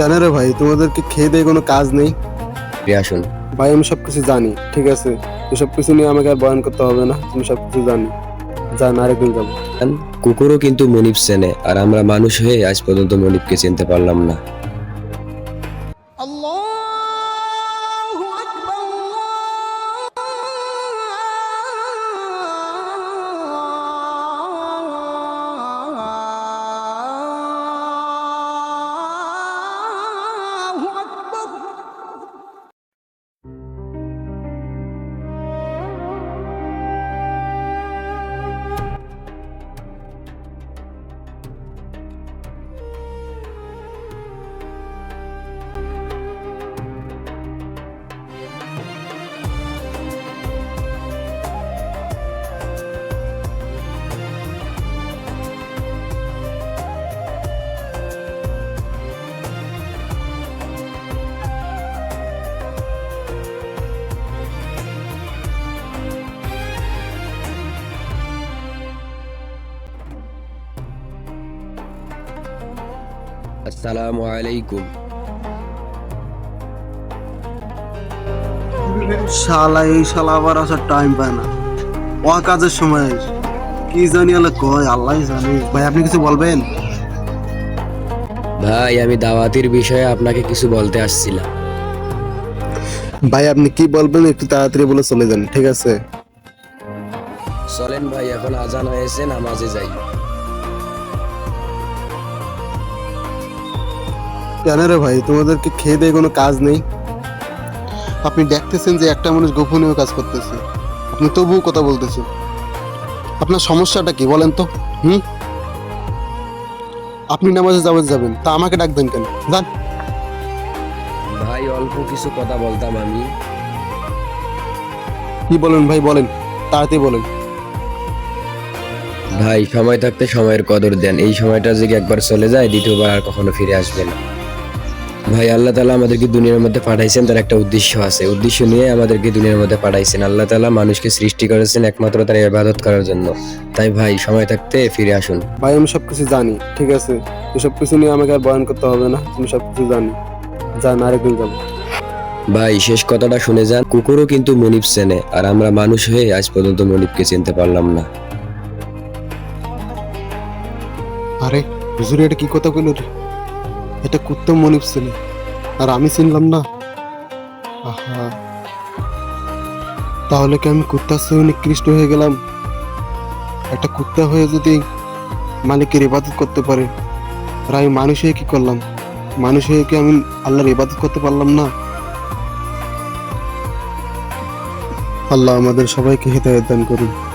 কেন রে ভাই? তোমাদেরকে খেয়ে দিয়ে কোনো কাজ নেই? আসুন। ভাই আমি সব কিছু জানি ঠিক আছে? এসব কিছু নিয়ে আমাকে আর বয়ান করতে হবে না তুমি সব কিছু জানি। যান আরেকদিন যাব। কুকুরও কিন্তু মনিপ চেনে আর আমরা মানুষ হয়ে আজ পর্যন্ত মনিপকে চিনতে পারলাম না। আল্লাহ! আসসালামু আলাইকুম। শালা এই শালা আবার আসার টাইম পায় না। ও কাজের সময় কি জানি আল্লাহ কয় আল্লাহ জানে। ভাই আপনি কিছু বলবেন? ভাই আমি দাওয়াতির বিষয়ে আপনাকে কিছু বলতে আসছিলাম। ভাই আপনি কি বলবেন একটু তাড়াতাড়ি বলে চলে যান ঠিক আছে? চলেন ভাই এখন আজান হয়েছে নামাজে যাই। কেন রে ভাই? তোমাদেরকে খেয়ে দিয়ে কোনো কাজ নেই? আপনি দেখতেছেন যে একটা মানুষ গোপনীয় কাজ করতেছে। আপনি তবুও কথা বলতেছেন। আপনার সমস্যাটা কি বলেন তো? হুম? আপনি নামাজে যাবেন যাবেন। তা আমাকে ডাকবেন কেন? যান। ভাই অল্প কিছু কথা বলতাম আমি। কি বলেন ভাই বলেন। তাড়াতাড়ি বলেন। ভাই সময় থাকতে সময়ের কদর দেন। এই সময়টা যদি একবার চলে যায় দ্বিতীয়বার আর কখনো ফিরে আসবে না। ভাই আল্লাহ তালা আমাদেরকে দুনিয়ার মধ্যে পাঠাইছেন তার একটা উদ্দেশ্য আছে। উদ্দেশ্য নিয়ে আমাদেরকে দুনিয়ার মধ্যে পাঠাইছেন। আল্লাহ তালা মানুষকে সৃষ্টি করেছেন একমাত্র তার ইবাদত করার জন্য। তাই ভাই সময় থাকতে ফিরে আসুন। ভাই আমি সবকিছু জানি ঠিক আছে? তো সবকিছু নিয়ে আমাকে আর বয়ান করতে হবে না তুমি সবকিছু জানি। যান আরেকদিন যাব। ভাই শেষ কথাটা শুনে যান। কুকুরও কিন্তু মনিপ চেনে আর আমরা মানুষ হয়ে আজ পর্যন্ত মনিপকে চিনতে পারলাম না। আরে হুজুরে এটা কি কথা কইল রে? এটা কুত্তা মনিপ ছিল। আর আমি চিনলাম না। আহা। তাহলে কি আমি কুত্তার চেয়ে নিকৃষ্ট হয়ে গেলাম? একটা কুত্তা হয়ে যদি মালিকের ইবাদত করতে পারে, আর আমি মানুষ হয়ে কি করলাম? মানুষ হয়ে কি আমি আল্লাহর ইবাদত করতে পারলাম না? আল্লাহ আমাদের সবাইকে হেদায়ত দান করুন।